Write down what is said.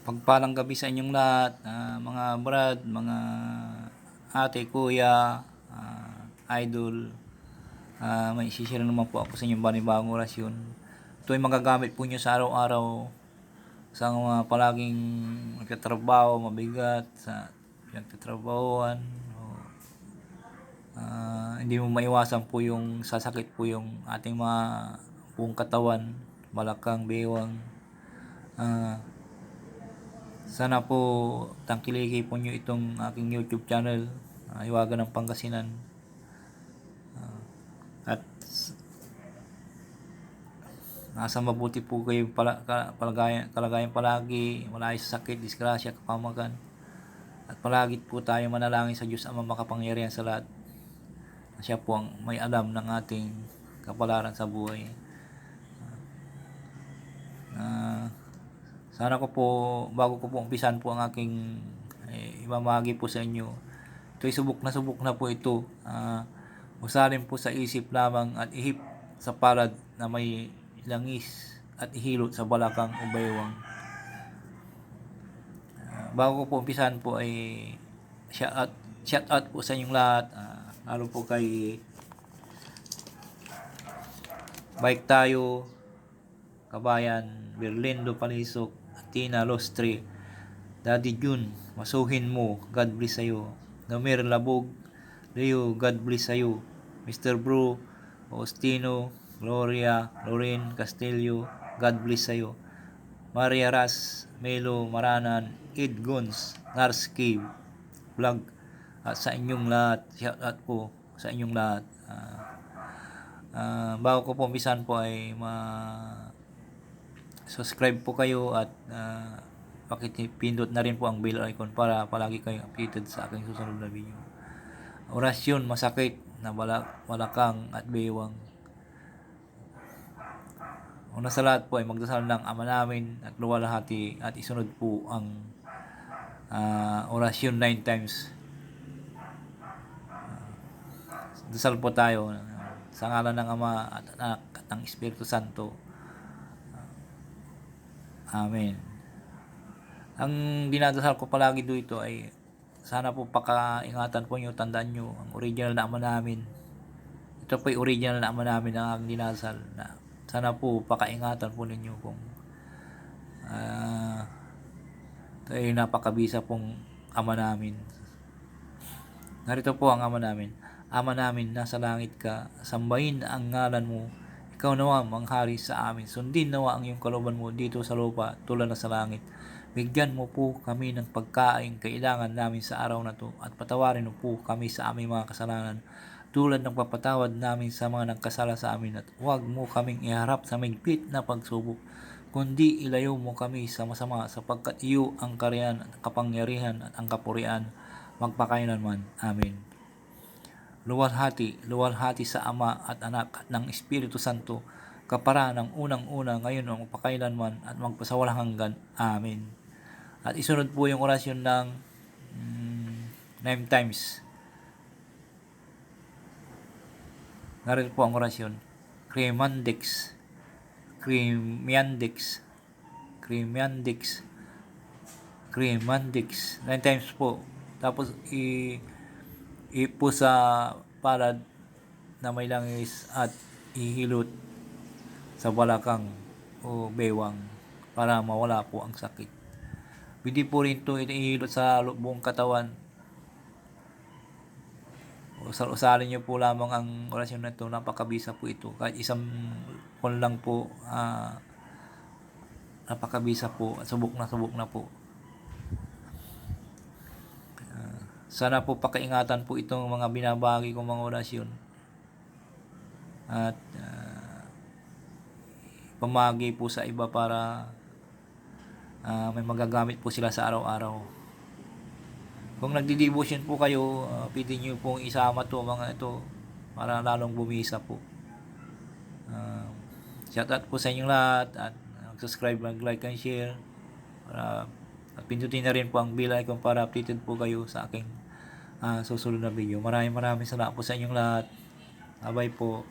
Pagpalang gabi sa inyong lahat, ah, mga brad, mga ate, kuya, ah, idol. Ah, may share naman po ako sa inyong banibagong orasyon. Ito ay magagamit po nyo sa araw-araw sa mga palaging nagtatrabaho, mabigat, sa pinagtatrabahoan. Ah, hindi mo maiwasan po yung sasakit po yung ating mga buong katawan, balakang, bewang. Ah, sana po tangkiliki po nyo itong aking YouTube channel, uh, Iwagan ng Pangasinan. Ah, at nasa mabuti po kayo pala, kalagayan palagi, wala sa sakit, disgrasya, kapamagan. At palagi po tayo manalangin sa Diyos Ama makapangyarihan sa lahat. Siya po ang may alam ng ating kapalaran sa buhay. Ah, sana ko po, bago ko po umpisan po ang aking eh, ibamahagi po sa inyo. Ito'y subok na subok na po ito. Ah, usalin po sa isip lamang at ihip sa palad na may langis at ihilot sa balakang o baywang. Ah, bago ko po umpisan po ay shout out, shout out po sa inyong lahat. Ah, lalo po kay Bike tayo, Kabayan, Berlindo Palisok, Tina Lostre, Daddy Jun, masuhin mo, God bless sa'yo. Namer Labog, Leo, God bless sa'yo. Mr. Bro, Faustino, Gloria, Lorraine Castillo, God bless sa'yo. Maria Ras, Melo, Maranan, Ed Gons, Nars Cave, Vlog, at sa inyong lahat, shout out po sa inyong lahat. Ah, ah, bago ko po umpisan po ay ma subscribe po kayo at uh, pakipindot na rin po ang bell icon para palagi kayong updated sa aking susunod na video. Orasyon, masakit na bala, balakang at bewang. Una sa lahat po ay magdasal ng Ama namin at luwalhati at isunod po ang ah, orasyon 9 times. Dasal po tayo sa ngalan ng Ama at Anak at ng Espiritu Santo. Amen. Ang dinadasal ko palagi dito ay sana po pakaingatan po nyo, tandaan nyo ang original na ama namin. Ito po yung original na ama namin ang aking dinasal na sana po pakaingatan po ninyo kung ah ito ay napakabisa pong ama namin. Narito po ang ama namin. Ama namin, nasa langit ka, sambahin ang ngalan mo, ikaw nawa manghari sa amin. Sundin nawa ang iyong kalooban mo dito sa lupa tulad na sa langit. Bigyan mo po kami ng pagkain kailangan namin sa araw na to at patawarin mo po kami sa aming mga kasalanan tulad ng papatawad namin sa mga nagkasala sa amin at huwag mo kaming iharap sa migpit na pagsubok kundi ilayo mo kami sa masama sapagkat iyo ang kariyan at kapangyarihan at ang kapurian magpakailanman. Amen. Luwalhati, luwalhati sa Ama at Anak at ng Espiritu Santo, kapara ng unang-una ngayon ang magpakailanman at magpasawalang hanggan. Amen. At isunod po yung orasyon ng mm, times. Narito po ang orasyon. Cremandix. Cremiandix. Cremiandix. Cremandix. Nine times po. Tapos i ipo sa palad na may langis at ihilot sa balakang o bewang para mawala po ang sakit. Pwede po rin ito ihilot sa buong katawan. Usal-usalin niyo po lamang ang orasyon na ito. Napakabisa po ito. Kahit isang kon lang po, ah, napakabisa po. At subok na subok na po. Sana po pakaingatan po itong mga binabagi kong mga orasyon. At ah, pamagi po sa iba para ah, may magagamit po sila sa araw-araw. Kung nagdi-devotion po kayo, uh, pwede nyo pong isama to mga ito para lalong bumisa po. Uh, shoutout po sa inyong lahat at subscribe, mag-like and share para pindutin na rin po ang bell icon para updated po kayo sa aking ah, susunod na video. Maraming maraming salamat po sa inyong lahat. Bye po.